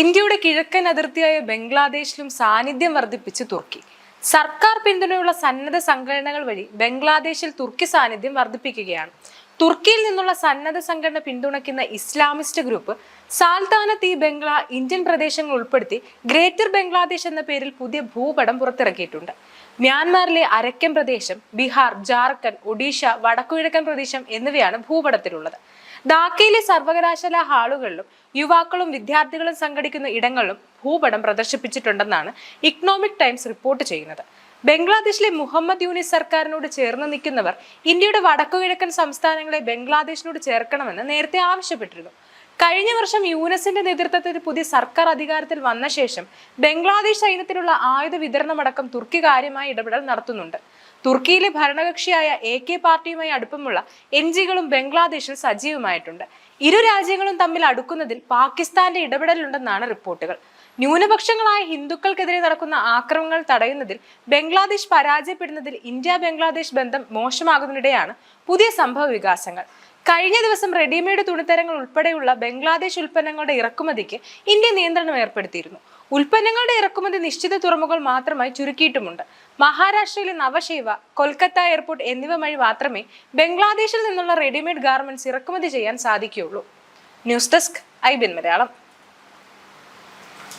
ഇന്ത്യയുടെ കിഴക്കൻ അതിർത്തിയായ ബംഗ്ലാദേശിലും സാന്നിധ്യം വർദ്ധിപ്പിച്ച് തുർക്കി. സർക്കാർ പിന്തുണയുള്ള സന്നദ്ധ സംഘടനകൾ വഴി ബംഗ്ലാദേശിൽ തുർക്കി സാന്നിധ്യം വർദ്ധിപ്പിക്കുകയാണ്. തുർക്കിയിൽ നിന്നുള്ള സന്നദ്ധ സംഘടന പിന്തുണയ്ക്കുന്ന ഇസ്ലാമിസ്റ്റ് ഗ്രൂപ്പ് സാൽത്താനത്ത് ഈ ബംഗ്ലാ ഇന്ത്യൻ പ്രദേശങ്ങൾ ഉൾപ്പെടുത്തി ഗ്രേറ്റർ ബംഗ്ലാദേശ് എന്ന പേരിൽ പുതിയ ഭൂപടം പുറത്തിറക്കിയിട്ടുണ്ട്. മ്യാൻമാറിലെ അരക്കൻ പ്രദേശം ബീഹാർ ജാർഖണ്ഡ് ഒഡീഷ വടക്കുകിഴക്കൻ പ്രദേശം എന്നിവയാണ് ഭൂപടത്തിലുള്ളത്. ധാക്കയിലെ സർവകലാശാല ഹാളുകളിലും യുവാക്കളും വിദ്യാർത്ഥികളും സംഘടിക്കുന്ന ഇടങ്ങളിലും ഭൂപടം പ്രദർശിപ്പിച്ചിട്ടുണ്ടെന്നാണ് ഇക്കണോമിക് ടൈംസ് റിപ്പോർട്ട് ചെയ്യുന്നത്. ബംഗ്ലാദേശിലെ മുഹമ്മദ് യൂനിസ് സർക്കാരിനോട് ചേർന്ന് നിൽക്കുന്നവർ ഇന്ത്യയുടെ വടക്കുകിഴക്കൻ സംസ്ഥാനങ്ങളെ ബംഗ്ലാദേശിനോട് ചേർക്കണമെന്ന് നേരത്തെ ആവശ്യപ്പെട്ടിരുന്നു. കഴിഞ്ഞ വർഷം യൂനസിന്റെ നേതൃത്വത്തിൽ പുതിയ സർക്കാർ അധികാരത്തിൽ വന്ന ശേഷം ബംഗ്ലാദേശ് സൈന്യത്തിലുള്ള ആയുധ വിതരണമടക്കം തുർക്കി കാര്യമായ ഇടപെടൽ നടത്തുന്നുണ്ട്. തുർക്കിയിലെ ഭരണകക്ഷിയായ എ കെ പാർട്ടിയുമായി അടുപ്പമുള്ള എൻ ജികളും ബംഗ്ലാദേശിൽ സജീവമായിട്ടുണ്ട്. ഇരു രാജ്യങ്ങളും തമ്മിൽ അടുക്കുന്നതിൽ പാകിസ്ഥാന്റെ ഇടപെടലുണ്ടെന്നാണ് റിപ്പോർട്ടുകൾ. ന്യൂനപക്ഷങ്ങളായ ഹിന്ദുക്കൾക്കെതിരെ നടക്കുന്ന ആക്രമണങ്ങൾ തടയുന്നതിൽ ബംഗ്ലാദേശ് പരാജയപ്പെടുന്നതിൽ ഇന്ത്യ ബംഗ്ലാദേശ് ബന്ധം മോശമാകുന്നതിനിടെയാണ് പുതിയ സംഭവ വികാസങ്ങൾ. കഴിഞ്ഞ ദിവസം റെഡിമെയ്ഡ് തുണിത്തരങ്ങൾ ഉൾപ്പെടെയുള്ള ബംഗ്ലാദേശ് ഉൽപ്പന്നങ്ങളുടെ ഇറക്കുമതിക്ക് ഇന്ത്യ നിയന്ത്രണം ഏർപ്പെടുത്തിയിരുന്നു. ഉൽപ്പന്നങ്ങളുടെ ഇറക്കുമതി നിശ്ചിത തുറമുകൾ മാത്രമായി ചുരുക്കിയിട്ടുമുണ്ട്. മഹാരാഷ്ട്രയിലെ നവശൈവ കൊൽക്കത്ത എയർപോർട്ട് എന്നിവ വഴി മാത്രമേ ബംഗ്ലാദേശിൽ നിന്നുള്ള റെഡിമെയ്ഡ് ഗാർമെന്റ്സ് ഇറക്കുമതി ചെയ്യാൻ സാധിക്കുകയുള്ളൂ. ന്യൂസ് ഡെസ്ക് ഐ ബിൻ മലയാളം.